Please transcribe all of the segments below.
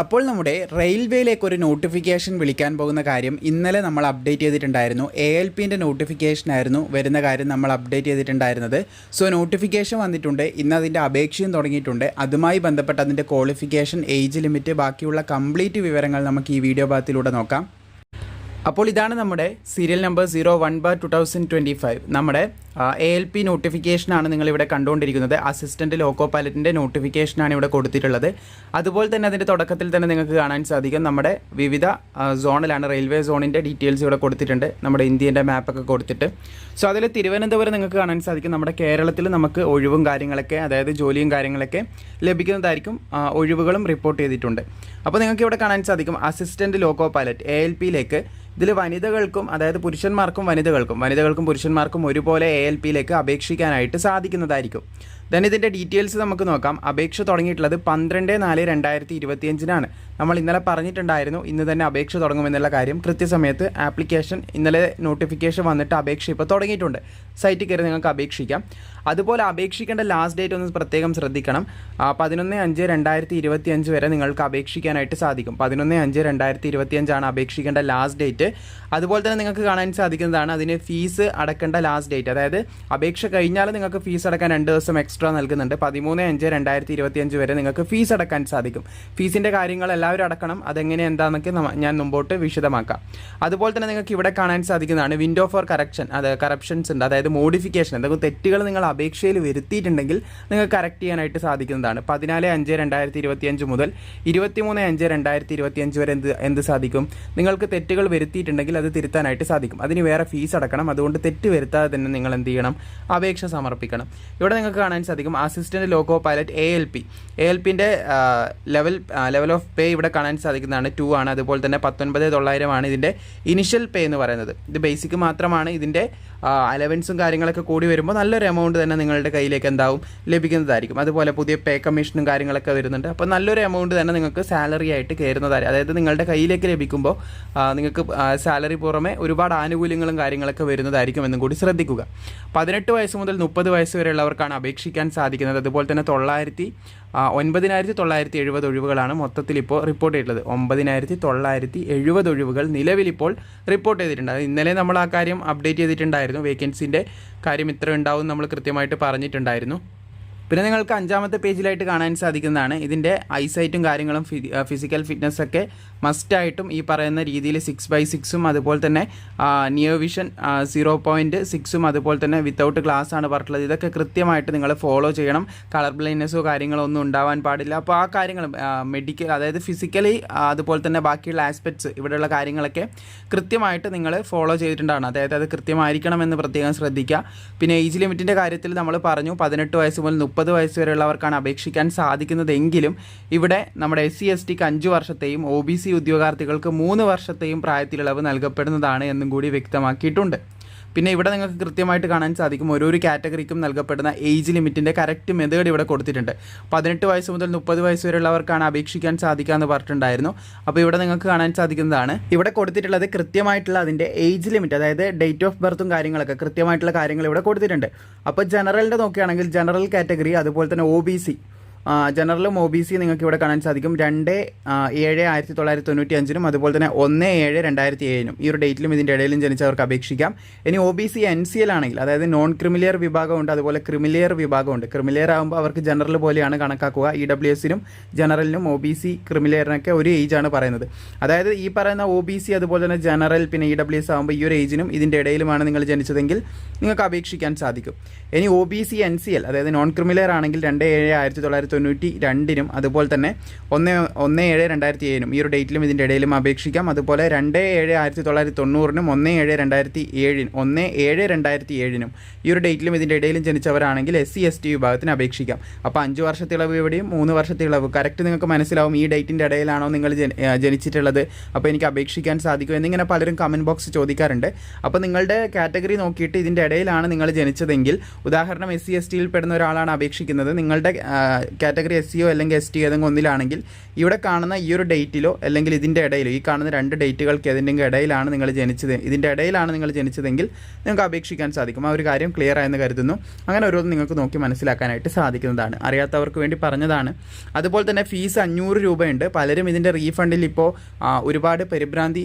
അപ്പോൾ നമ്മുടെ റെയിൽവേയിലേക്ക് ഒരു നോട്ടിഫിക്കേഷൻ വിളിക്കാൻ പോകുന്ന കാര്യം ഇന്നലെ നമ്മൾ അപ്ഡേറ്റ് ചെയ്തിട്ടുണ്ടായിരുന്നു. എ എൽ പിന്റെ നോട്ടിഫിക്കേഷൻ ആയിരുന്നു വരുന്ന കാര്യം നമ്മൾ അപ്ഡേറ്റ് ചെയ്തിട്ടുണ്ടായിരുന്നത്. സോ നോട്ടിഫിക്കേഷൻ വന്നിട്ടുണ്ട്. ഇന്ന് അതിന്റെ അപേക്ഷയും തുടങ്ങിയിട്ടുണ്ട്. അതുമായി ബന്ധപ്പെട്ട് അതിന്റെ ക്വാളിഫിക്കേഷൻ ഏജ് ലിമിറ്റ് ബാക്കിയുള്ള കംപ്ലീറ്റ് വിവരങ്ങൾ നമുക്ക് ഈ വീഡിയോ ഭാഗത്തിലൂടെ നോക്കാം. അപ്പോൾ ഇതാണ് നമ്മുടെ serial number zero one bar two thousand twenty five നമ്മുടെ എ എൽ പി നോട്ടിഫിക്കേഷനാണ് നിങ്ങളിവിടെ കണ്ടുകൊണ്ടിരിക്കുന്നത്. അസിസ്റ്റന്റ് ലോക്കോ പൈലറ്റിന്റെ നോട്ടിഫിക്കേഷനാണ് ഇവിടെ കൊടുത്തിട്ടുള്ളത്. അതുപോലെ തന്നെ അതിന്റെ തുടക്കത്തിൽ തന്നെ നിങ്ങൾക്ക് കാണാൻ സാധിക്കും. നമ്മുടെ വിവിധ സോണിലാണ് റെയിൽവേ സോണിന്റെ ഡീറ്റെയിൽസ് ഇവിടെ കൊടുത്തിട്ടുണ്ട്. നമ്മുടെ ഇന്ത്യന്റെ മാപ്പൊക്കെ കൊടുത്തിട്ട്. സോ അതിൽ തിരുവനന്തപുരം നിങ്ങൾക്ക് കാണാൻ സാധിക്കും. നമ്മുടെ കേരളത്തിൽ നമുക്ക് ഒഴിവും കാര്യങ്ങളൊക്കെ അതായത് ജോലിയും കാര്യങ്ങളൊക്കെ ലഭിക്കുന്നതായിരിക്കും ഒഴിവുകളും റിപ്പോർട്ട് ചെയ്തിട്ടുണ്ട്. അപ്പോൾ നിങ്ങൾക്ക് ഇവിടെ കാണാൻ സാധിക്കും. Assistant loco pilot A L പിയിലേക്ക് ഇതിൽ വനിതകൾക്കും അതായത് പുരുഷന്മാർക്കും വനിതകൾക്കും വനിതകൾക്കും പുരുഷന്മാർക്കും ഒരുപോലെ എ എൽ പിയിലേക്ക് അപേക്ഷിക്കാനായിട്ട് സാധിക്കുന്നതായിരിക്കും. ദെൻ ഇതിന്റെ ഡീറ്റെയിൽസ് നമുക്ക് നോക്കാം. അപേക്ഷ തുടങ്ങിയിട്ടുള്ളത് പന്ത്രണ്ട് നാല് രണ്ടായിരത്തി ഇരുപത്തിയഞ്ചിനാണ് നമ്മൾ ഇന്നലെ പറഞ്ഞിട്ടുണ്ടായിരുന്നു ഇന്ന് തന്നെ അപേക്ഷ തുടങ്ങുമെന്നുള്ള കാര്യം. കൃത്യസമയത്ത് ആപ്ലിക്കേഷൻ ഇന്നലെ നോട്ടിഫിക്കേഷൻ വന്നിട്ട് അപേക്ഷ ഇപ്പോൾ തുടങ്ങിയിട്ടുണ്ട്. സൈറ്റിൽ കയറി നിങ്ങൾക്ക് അപേക്ഷിക്കാം. അതുപോലെ അപേക്ഷിക്കേണ്ട ലാസ്റ്റ് ഡേറ്റ് ഒന്ന് പ്രത്യേകം ശ്രദ്ധിക്കണം. പതിനൊന്ന് അഞ്ച് രണ്ടായിരത്തി ഇരുപത്തി അഞ്ച് വരെ നിങ്ങൾക്ക് അപേക്ഷിക്കാനായിട്ട് സാധിക്കും. പതിനൊന്ന് അഞ്ച് രണ്ടായിരത്തി ഇരുപത്തി അഞ്ചാണ് അപേക്ഷിക്കേണ്ട ലാസ്റ്റ് ഡേറ്റ് അതുപോലെ തന്നെ നിങ്ങൾക്ക് കാണാൻ സാധിക്കുന്നതാണ് അതിന് ഫീസ് അടക്കേണ്ട ലാസ്റ്റ് ഡേറ്റ് അതായത് അപേക്ഷ കഴിഞ്ഞാൽ നിങ്ങൾക്ക് ഫീസ് അടക്കാൻ രണ്ട് ദിവസം എക്സ്ട്രാ നൽകുന്നുണ്ട്. പതിമൂന്ന് അഞ്ച് രണ്ടായിരത്തി ഇരുപത്തി അഞ്ച് വരെ നിങ്ങൾക്ക് ഫീസ് അടക്കാൻ സാധിക്കും. ഫീസിന്റെ കാര്യങ്ങൾ എല്ലാവരും അടക്കണം. അതെങ്ങനെ എന്താണെന്നൊക്കെ ഞാൻ മുമ്പോട്ട് വിശദമാക്കാം. അതുപോലെ തന്നെ നിങ്ങൾക്ക് ഇവിടെ കാണാൻ സാധിക്കുന്നതാണ് വിൻഡോ ഫോർ കറക്ഷൻ അത് കറപ്ഷൻസ് ഉണ്ട്. അതായത് മോഡിഫിക്കേഷൻ എന്തെങ്കിലും തെറ്റുകൾ നിങ്ങൾ അപേക്ഷയിൽ വരുത്തിയിട്ടുണ്ടെങ്കിൽ നിങ്ങൾക്ക് കറക്റ്റ് ചെയ്യാനായിട്ട് സാധിക്കുന്നതാണ്. പതിനാല് അഞ്ച് രണ്ടായിരത്തി ഇരുപത്തി അഞ്ച് മുതൽ ഇരുപത്തിമൂന്ന് അഞ്ച് രണ്ടായിരത്തി ഇരുപത്തി അഞ്ച് വരെ എന്ത് എന്ത് സാധിക്കും? നിങ്ങൾക്ക് തെറ്റുകൾ വരുത്തിയിട്ടുണ്ടെങ്കിൽ അത് തിരുത്താനായിട്ട് സാധിക്കും. അതിന് വേറെ ഫീസ് അടക്കണം. അതുകൊണ്ട് തെറ്റ് വരുത്താതെ തന്നെ നിങ്ങൾ എന്ത് ചെയ്യണം? അപേക്ഷ സമർപ്പിക്കണം. ഇവിടെ നിങ്ങൾക്ക് കാണാൻ സാധിക്കും assistant loco pilot A L P A L പിന്റെ ലെവൽ ലെവൽ ഓഫ് പേ ഇവിടെ കാണാൻ സാധിക്കുന്നതാണ് ടു ആണ്. അതുപോലെ തന്നെ പത്തൊൻപത് തൊള്ളായിരമാണ് ഇതിന്റെ ഇനിഷ്യൽ പേ എന്ന് പറയുന്നത്. ഇത് ബേസിക് മാത്രമാണ്. ഇതിന്റെ അലവൻസും കാര്യങ്ങളൊക്കെ കൂടി വരുമ്പോൾ നല്ലൊരു എമൗണ്ട് തന്നെ നിങ്ങളുടെ കയ്യിലേക്ക് എന്താവും? ലഭിക്കുന്നതായിരിക്കും. അതുപോലെ പുതിയ പേ കമ്മീഷനും കാര്യങ്ങളൊക്കെ വരുന്നുണ്ട്. അപ്പോൾ നല്ലൊരു എമൗണ്ട് തന്നെ നിങ്ങൾക്ക് സാലറി ആയിട്ട് കയറുന്നതായിരിക്കും. അതായത് നിങ്ങളുടെ കയ്യിലേക്ക് ലഭിക്കുമ്പോൾ നിങ്ങൾക്ക് സാലറി പുറമെ ഒരുപാട് ആനുകൂല്യങ്ങളും കാര്യങ്ങളൊക്കെ വരുന്നതായിരിക്കും എന്നും കൂടി ശ്രദ്ധിക്കുക. പതിനെട്ട് വയസ്സ് മുതൽ മുപ്പത് വയസ്സ് വരെയുള്ളവർക്കാണ് അപേക്ഷിക്കാൻ സാധിക്കുന്നത്. അതുപോലെ തന്നെ തൊള്ളായിരത്തി ഒൻപതിനായിരത്തി തൊള്ളായിരത്തി എഴുപത് ഒഴിവുകളാണ് മൊത്തത്തിൽ ഇപ്പോൾ റിപ്പോർട്ട് ചെയ്തിട്ടുള്ളത്. ഒമ്പതിനായിരത്തി തൊള്ളായിരത്തി എഴുപത് ഒഴിവുകൾ നിലവിലിപ്പോൾ റിപ്പോർട്ട് ചെയ്തിട്ടുണ്ട്. ഇന്നലെ നമ്മൾ ആ കാര്യം അപ്ഡേറ്റ് ചെയ്തിട്ടുണ്ടായിരുന്നു. വേക്കൻസിന്റെ കാര്യം ഇത്ര ഉണ്ടാവും നമ്മൾ കൃത്യമായിട്ട് പറഞ്ഞിട്ടുണ്ടായിരുന്നു. പിന്നെ നിങ്ങൾക്ക് അഞ്ചാമത്തെ പേജിലായിട്ട് കാണാൻ സാധിക്കുന്നതാണ് ഇതിന്റെ ഐസൈറ്റും കാര്യങ്ങളും ഫിസിക്കൽ ഫിറ്റ്നസ് ഒക്കെ മസ്റ്റായിട്ടും ഈ പറയുന്ന രീതിയിൽ സിക്സ് ബൈ സിക്സും അതുപോലെ തന്നെ നിയോ വിഷൻ സീറോ പോയിന്റ് സിക്സും അതുപോലെ തന്നെ വിത്തൗട്ട് ഗ്ലാസ് ആണ് പറഞ്ഞിട്ടുള്ളത്. ഇതൊക്കെ കൃത്യമായിട്ട് നിങ്ങൾ ഫോളോ ചെയ്യണം. കളർ ബ്ലൈൻഡ്നെസ്സോ കാര്യങ്ങളോ ഒന്നും ഉണ്ടാവാൻ പാടില്ല. അപ്പോൾ ആ കാര്യങ്ങൾ മെഡിക്കൽ അതായത് ഫിസിക്കലി അതുപോലെ തന്നെ ബാക്കിയുള്ള ആസ്പെക്ട്സ് ഇവിടെയുള്ള കാര്യങ്ങളൊക്കെ കൃത്യമായിട്ട് നിങ്ങൾ ഫോളോ ചെയ്തിട്ടുണ്ടാണ് അതായത് അത് കൃത്യമായിരിക്കണം എന്ന് പ്രത്യേകം ശ്രദ്ധിക്കുക. പിന്നെ ഏജ് ലിമിറ്റിന്റെ കാര്യത്തിൽ നമ്മൾ പറഞ്ഞു പതിനെട്ട് വയസ്സ് മുതൽ മുപ്പത് വയസ്സ് വരെയുള്ളവർക്കാണ് അപേക്ഷിക്കാൻ സാധിക്കുന്നതെങ്കിലും ഇവിടെ നമ്മുടെ എസ് സി എസ് ടിക്ക് അഞ്ച് വർഷത്തെയും ഒ ബി സി ഉദ്യോഗാർത്ഥികൾക്ക് മൂന്ന് വർഷത്തെയും പ്രായത്തിലിളവ് നൽകപ്പെടുന്നതാണ് എന്നും കൂടി വ്യക്തമാക്കിയിട്ടുണ്ട്. പിന്നെ ഇവിടെ നിങ്ങൾക്ക് കൃത്യമായിട്ട് കാണാൻ സാധിക്കും ഓരോരോ കാറ്റഗറിക്കും നൽകപ്പെടുന്ന ഏജ് ലിമിറ്റിന്റെ കറക്റ്റ് മെത്തേഡ് ഇവിടെ കൊടുത്തിട്ടുണ്ട്. പതിനെട്ട് വയസ്സ് മുതൽ മുപ്പത് വയസ്സ് വരെയുള്ളവർക്കാണ് അപേക്ഷിക്കാൻ സാധിക്കുക എന്ന് പറഞ്ഞിട്ടുണ്ടായിരുന്നു. അപ്പോൾ ഇവിടെ നിങ്ങൾക്ക് കാണാൻ സാധിക്കുന്നതാണ്. ഇവിടെ കൊടുത്തിട്ടുള്ളത് കൃത്യമായിട്ടുള്ള അതിന്റെ ഏജ് ലിമിറ്റ് അതായത് ഡേറ്റ് ഓഫ് ബർത്തും കാര്യങ്ങളൊക്കെ കൃത്യമായിട്ടുള്ള കാര്യങ്ങൾ ഇവിടെ കൊടുത്തിട്ടുണ്ട്. അപ്പോൾ ജനറലിന്റെ നോക്കുകയാണെങ്കിൽ ജനറൽ കാറ്റഗറി അതുപോലെ തന്നെ ഒ ജനറലും ഒ ബി സി നിങ്ങൾക്ക് ഇവിടെ കാണാൻ സാധിക്കും. രണ്ട് ഏഴ് ആയിരത്തി തൊള്ളായിരത്തി തൊണ്ണൂറ്റി അഞ്ചിനും അതുപോലെ തന്നെ ഒന്ന് ഏഴ് രണ്ടായിരത്തി ഏഴിനും ഈ ഒരു ഡേറ്റിലും ഇതിന്റെ ഇടയിലും ജനിച്ചവർക്ക് അപേക്ഷിക്കാം. ഇനി O B C N C L ആണെങ്കിൽ അതായത് നോൺ ക്രിമിലിയർ വിഭാഗമുണ്ട് അതുപോലെ ക്രിമിലിയർ വിഭാഗമുണ്ട്. ക്രിമിലിയർ ആകുമ്പോൾ അവർക്ക് ജനറൽ പോലെയാണ് കണക്കാക്കുക. ഇ ഡബ്ല്യു എസിനും ജനറലിനും ഒ ബി സി ക്രിമിലിയറിനൊക്കെ ഒരു ഏജ് ആണ് പറയുന്നത്. അതായത് ഈ പറയുന്ന ഒ ബി സി അതുപോലെ തന്നെ ജനറൽ പിന്നെ ഇ ഡബ്ല്യു എസ് ആകുമ്പോൾ ഈ ഒരു ഏജിനും ഇതിന്റെ ഇടയിലുമാണ് നിങ്ങൾ ജനിച്ചതെങ്കിൽ നിങ്ങൾക്ക് അപേക്ഷിക്കാൻ സാധിക്കും. ഇനി O B C N C L അതായത് നോൺ ക്രിമിലിയർ ആണെങ്കിൽ രണ്ട് ഏഴ് ആയിരത്തി തൊള്ളായിരത്തി തൊണ്ണൂറ്റി രണ്ടിനും അതുപോലെ തന്നെ ഒന്ന് ഒന്ന് ഏഴ് രണ്ടായിരത്തി ഏഴിനും ഈ ഒരു ഡേറ്റിലും ഇതിന്റെ ഇടയിലും അപേക്ഷിക്കാം. അതുപോലെ രണ്ട് ഏഴ് ആയിരത്തി തൊള്ളായിരത്തി തൊണ്ണൂറിനും ഒന്ന് ഏഴ് രണ്ടായിരത്തി ഏഴിനും ഒന്ന് ഏഴ് രണ്ടായിരത്തി ഏഴിനും ഈ ഒരു ഡേറ്റിലും ഇതിന്റെ ഇടയിലും ജനിച്ചവരാണെങ്കിൽ എസ് സി എസ് ടി വിഭാഗത്തിന് അപേക്ഷിക്കാം. അപ്പോൾ അഞ്ച് വർഷത്തെ ഇളവ് ഇവിടെയും മൂന്ന് വർഷത്തെ ഇളവ്. കറക്റ്റ് നിങ്ങൾക്ക് മനസ്സിലാവും ഈ ഡേറ്റിന്റെ ഇടയിലാണോ നിങ്ങൾ ജനിച്ചിട്ടുള്ളത്. അപ്പോൾ എനിക്ക് അപേക്ഷിക്കാൻ സാധിക്കും എന്നിങ്ങനെ പലരും കമന്റ് ബോക്സ് ചോദിക്കാറുണ്ട്. അപ്പോൾ നിങ്ങളുടെ കാറ്റഗറി നോക്കിയിട്ട് ഇതിന്റെ ഇടയിലാണ് നിങ്ങൾ ജനിച്ചതെങ്കിൽ ഉദാഹരണം എസ് സി എസ് ടിയിൽ പെടുന്ന ഒരാളാണ് അപേക്ഷിക്കുന്നത്. നിങ്ങളുടെ കാറ്റഗറി എസ് സിയോ അല്ലെങ്കിൽ എസ് ടി ഏതെങ്കിലും ഒന്നിലാണെങ്കിൽ ഇവിടെ കാണുന്ന ഈ ഒരു ഡേറ്റിലോ അല്ലെങ്കിൽ ഇതിന്റെ ഇടയിലോ ഈ കാണുന്ന രണ്ട് ഡേറ്റുകൾക്ക് ഏതിന്റെയും ഇടയിലാണ് നിങ്ങൾ ജനിച്ചത്. ഇതിന്റെ ഇടയിലാണ് നിങ്ങൾ ജനിച്ചതെങ്കിൽ നിങ്ങൾക്ക് അപേക്ഷിക്കാൻ സാധിക്കും. ആ ഒരു കാര്യം ക്ലിയർ ആയെന്ന് കരുതുന്നു. അങ്ങനെ ഓരോന്നും നിങ്ങൾക്ക് നോക്കി മനസ്സിലാക്കാനായിട്ട് സാധിക്കുന്നതാണ്. അറിയാത്തവർക്ക് വേണ്ടി പറഞ്ഞതാണ്. അതുപോലെ തന്നെ ഫീസ് അഞ്ഞൂറ് രൂപയുണ്ട്. പലരും ഇതിന്റെ റീഫണ്ടിൽ ഇപ്പോൾ ഒരുപാട് പരിഭ്രാന്തി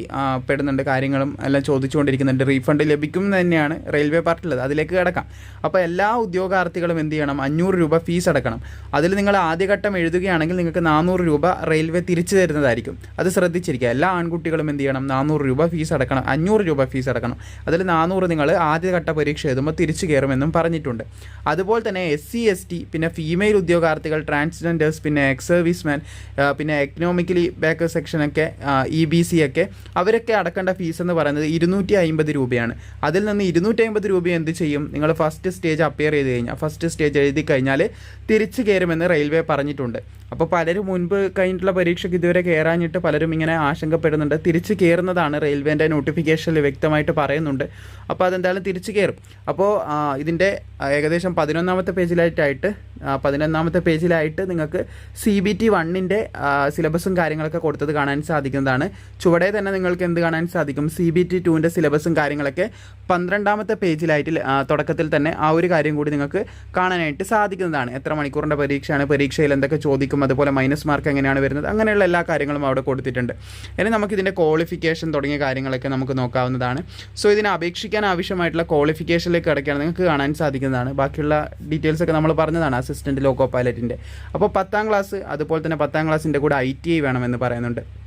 പെടുന്നുണ്ട്. കാര്യങ്ങളും എല്ലാം ചോദിച്ചുകൊണ്ടിരിക്കുന്നുണ്ട്. റീഫണ്ട് ലഭിക്കും തന്നെയാണ് റെയിൽവേ പാർട്ടിലുള്ളത് അതിലേക്ക് കിടക്കാം. അപ്പോൾ എല്ലാ ഉദ്യോഗാർത്ഥികളും എന്ത് ചെയ്യണം? അഞ്ഞൂറ് രൂപ ഫീസ് അടക്കണം. അതിൽ നിങ്ങൾ ആദ്യഘട്ടം എഴുതുകയാണെങ്കിൽ നിങ്ങൾക്ക് നാനൂറ് രൂപ റെയിൽവേ തിരിച്ചു തരുന്നതായിരിക്കും. അത് ശ്രദ്ധിച്ചിരിക്കുക. എല്ലാ ആൺകുട്ടികളും എന്ത് ചെയ്യണം? നാനൂറ് രൂപ ഫീസ് അടക്കണം. അഞ്ഞൂറ് രൂപ ഫീസ് അടക്കണം. അതിൽ നാനൂറ് നിങ്ങൾ ആദ്യഘട്ട പരീക്ഷ എഴുതുമ്പോൾ തിരിച്ചു കയറുമെന്നും പറഞ്ഞിട്ടുണ്ട്. അതുപോലെ തന്നെ എസ് സി എസ് ടി പിന്നെ ഫീമെയിൽ ഉദ്യോഗാർത്ഥികൾ ട്രാൻസ്ജെൻഡേഴ്സ് പിന്നെ എക്സ് സർവീസ്മാൻ പിന്നെ എക്കണോമിക്കലി ബാക്ക് സെക്ഷനൊക്കെ ഇ ബി സി ഒക്കെ അവരൊക്കെ അടക്കേണ്ട ഫീസ് എന്ന് പറയുന്നത് ഇരുന്നൂറ്റി അമ്പത് രൂപയാണ്. അതിൽ നിന്ന് ഇരുന്നൂറ്റി അമ്പത് രൂപ എന്ത് ചെയ്യും? നിങ്ങൾ ഫസ്റ്റ് സ്റ്റേജ് അപ്പിയർ ചെയ്ത് കഴിഞ്ഞാൽ ഫസ്റ്റ് സ്റ്റേജ് എഴുതി കഴിഞ്ഞാൽ തിരിച്ചു കയറുമെന്ന് റെയിൽവേ പറഞ്ഞിട്ടുണ്ട്. അപ്പോൾ പലരും മുൻപ് കഴിഞ്ഞിട്ടുള്ള പരീക്ഷയ്ക്ക് ഇതുവരെ കയറാഞ്ഞിട്ട് പലരും ഇങ്ങനെ ആശങ്കപ്പെടുന്നുണ്ട്. തിരിച്ച് കയറുന്നതാണ് റെയിൽവേന്റെ നോട്ടിഫിക്കേഷനിൽ വ്യക്തമായിട്ട് പറയുന്നുണ്ട്. അപ്പോൾ അതെന്തായാലും തിരിച്ച് കയറും അപ്പോൾ ഇതിന്റെ ഏകദേശം പതിനൊന്നാമത്തെ പേജിലായിട്ടായിട്ട് പതിനൊന്നാമത്തെ പേജിലായിട്ട് നിങ്ങൾക്ക് സി ബി ടി വണ്ണിന്റെ സിലബസും കാര്യങ്ങളൊക്കെ കൊടുത്തത് കാണാൻ സാധിക്കുന്നതാണ്. ചുവടെ തന്നെ നിങ്ങൾക്ക് എന്ത് കാണാൻ സാധിക്കും? സി ബി ടി ടുവിന്റെ സിലബസും കാര്യങ്ങളൊക്കെ പന്ത്രണ്ടാമത്തെ പേജിലായിട്ട് തുടക്കത്തിൽ തന്നെ ആ ഒരു കാര്യം കൂടി നിങ്ങൾക്ക് കാണാനായിട്ട് സാധിക്കുന്നതാണ്. എത്ര മണിക്കൂറിന്റെ പരീക്ഷയാണ് പരീക്ഷയിൽ എന്തൊക്കെ ചോദിക്കും അതുപോലെ മൈനസ് മാർക്ക് എങ്ങനെയാണ് വരുന്നത് അങ്ങനെയുള്ള എല്ലാ കാര്യങ്ങളും അവിടെ കൊടുത്തിട്ടുണ്ട്. ഇനി നമുക്കിതിന്റെ ക്വാളിഫിക്കേഷൻ തുടങ്ങിയ കാര്യങ്ങളൊക്കെ നമുക്ക് നോക്കാവുന്നതാണ്. സോ ഇതിനെ അപേക്ഷിക്കാൻ ആവശ്യമായിട്ടുള്ള ക്വാളിഫിക്കേഷനിലേക്ക് കിടക്കുകയാണ്. നിങ്ങൾക്ക് കാണാൻ സാധിക്കുന്നതാണ്. ബാക്കിയുള്ള ഡീറ്റെയിൽസ് ഒക്കെ നമ്മൾ പറഞ്ഞതാണ് അസിസ്റ്റന്റ് ലോക്കോ പൈലറ്റിന്റെ അപ്പോൾ പത്താം ക്ലാസ് അതുപോലെ തന്നെ പത്താം ക്ലാസ്സിന്റെ കൂടെ ഐ ടി ഐ വേണമെന്ന് പറയുന്നുണ്ട്.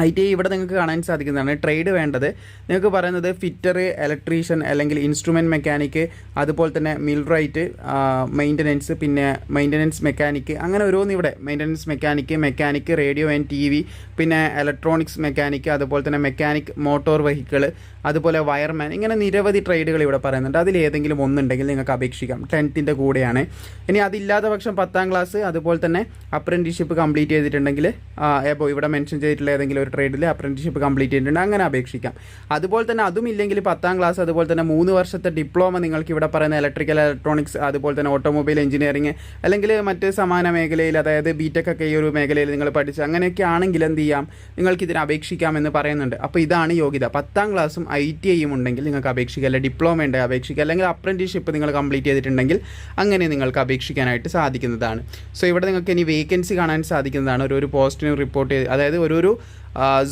ഐ ടി ഇവിടെ നിങ്ങൾക്ക് കാണാൻ സാധിക്കുന്നതാണ്. ട്രേഡ് വേണ്ടത്. നിങ്ങൾക്ക് പറയുന്നത് ഫിറ്റർ ഇലക്ട്രീഷ്യൻ അല്ലെങ്കിൽ ഇൻസ്ട്രുമെന്റ് മെക്കാനിക്ക് അതുപോലെ തന്നെ മിൽ റൈറ്റ് മെയിന്റനൻസ് പിന്നെ മെയിന്റനൻസ് മെക്കാനിക്ക് അങ്ങനെ ഓരോന്ന് ഇവിടെ. Maintenance mechanic mechanic radio and T V പിന്നെ ഇലക്ട്രോണിക്സ് മെക്കാനിക്ക് അതുപോലെ തന്നെ മെക്കാനിക് മോട്ടോർ വെഹിക്കിൾ അതുപോലെ വയർമാൻ ഇങ്ങനെ നിരവധി ട്രേഡുകൾ ഇവിടെ പറയുന്നുണ്ട്. അതിൽ ഏതെങ്കിലും ഒന്നുണ്ടെങ്കിൽ നിങ്ങൾക്ക് അപേക്ഷിക്കാം. ടെൻത്തിന്റെ കൂടെയാണ്. ഇനി അതില്ലാത്ത പക്ഷം പത്താം ക്ലാസ് അതുപോലെ തന്നെ അപ്രന്റീഷിപ്പ് കംപ്ലീറ്റ് ചെയ്തിട്ടുണ്ടെങ്കിൽ ഏബോ ഇവിടെ മെൻഷൻ ചെയ്തിട്ടുള്ള ഏതെങ്കിലും ട്രേഡിൽ അപ്രന്റിഷിപ്പ് കംപ്ലീറ്റ് ചെയ്തിട്ടുണ്ട്. അങ്ങനെ അപേക്ഷിക്കാം. അതുപോലെ തന്നെ അതും ഇല്ലെങ്കിൽ പത്താം ക്ലാസ് അതുപോലെ തന്നെ മൂന്ന് വർഷത്തെ ഡിപ്ലോമ നിങ്ങൾക്ക് ഇവിടെ പറയുന്ന ഇലക്ട്രിക്കൽ ഇലക്ട്രോണിക്സ് അതുപോലെ തന്നെ ഓട്ടോമൊബൈൽ എഞ്ചിനീയറിംഗ് അല്ലെങ്കിൽ മറ്റ് സമാന മേഖലയിൽ അതായത് ബിടെക് ഒക്കെ ഈ ഒരു മേഖലയിൽ നിങ്ങൾ പഠിച്ച് അങ്ങനെയൊക്കെ ആണെങ്കിൽ എന്ത് ചെയ്യാം? നിങ്ങൾക്ക് ഇതിന് അപേക്ഷിക്കാമെന്ന് പറയുന്നുണ്ട്. അപ്പോൾ ഇതാണ് യോഗ്യത. പത്താം ക്ലാസ്സും ഐ ടി ഐയും ഉണ്ടെങ്കിൽ നിങ്ങൾക്ക് അപേക്ഷിക്കാം. അല്ലെങ്കിൽ ഡിപ്ലോമ ഉണ്ട് അപേക്ഷിക്കുക അല്ലെങ്കിൽ അപ്രന്റീഷിപ്പ് നിങ്ങൾ കംപ്ലീറ്റ് ചെയ്തിട്ടുണ്ടെങ്കിൽ അങ്ങനെ നിങ്ങൾക്ക് അപേക്ഷിക്കാനായിട്ട് സാധിക്കുന്നതാണ്. സോ ഇവിടെ നിങ്ങൾക്ക് ഇനി വേക്കൻസി കാണാൻ സാധിക്കുന്നതാണ്. ഒരു ഒരു പോസ്റ്റിന് റിപ്പോർട്ട് ചെയ്ത് അതായത് ഒരു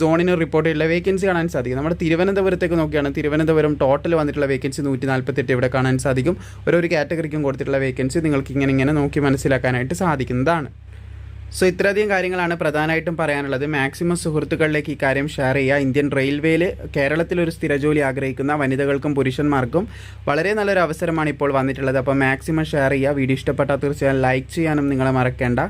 സോണിന് റിപ്പോർട്ട് ചെയ്തിട്ടുള്ള വേക്കൻസി കാണാൻ സാധിക്കും. നമ്മുടെ തിരുവനന്തപുരത്തേക്ക് നോക്കുകയാണ്. തിരുവനന്തപുരം ടോട്ടൽ വന്നിട്ടുള്ള വേക്കൻസി നൂറ്റി നാൽപ്പത്തെട്ട് ഇവിടെ കാണാൻ സാധിക്കും. ഓരോരു കാറ്റഗറിക്കും കൊടുത്തിട്ടുള്ള വേക്കൻസി നിങ്ങൾക്ക് ഇങ്ങനെ ഇങ്ങനെ നോക്കി മനസ്സിലാക്കാനായിട്ട് സാധിക്കുന്നതാണ്. സോ ഇത്രയധികം കാര്യങ്ങളാണ് പ്രധാനമായിട്ടും പറയാനുള്ളത്. മാക്സിമം സുഹൃത്തുക്കളിലേക്ക് ഈ കാര്യം ഷെയർ ചെയ്യുക. ഇന്ത്യൻ റെയിൽവേയിൽ കേരളത്തിൽ കേരളത്തിലൊരു സ്ഥിരജോലി ആഗ്രഹിക്കുന്ന വനിതകൾക്കും പുരുഷന്മാർക്കും വളരെ നല്ലൊരു അവസരമാണ് ഇപ്പോൾ വന്നിട്ടുള്ളത്. അപ്പോൾ മാക്സിമം ഷെയർ ചെയ്യുക. വീഡിയോ ഇഷ്ടപ്പെട്ടാൽ തീർച്ചയായും ലൈക്ക് ചെയ്യാനും നിങ്ങളെ മറക്കേണ്ട.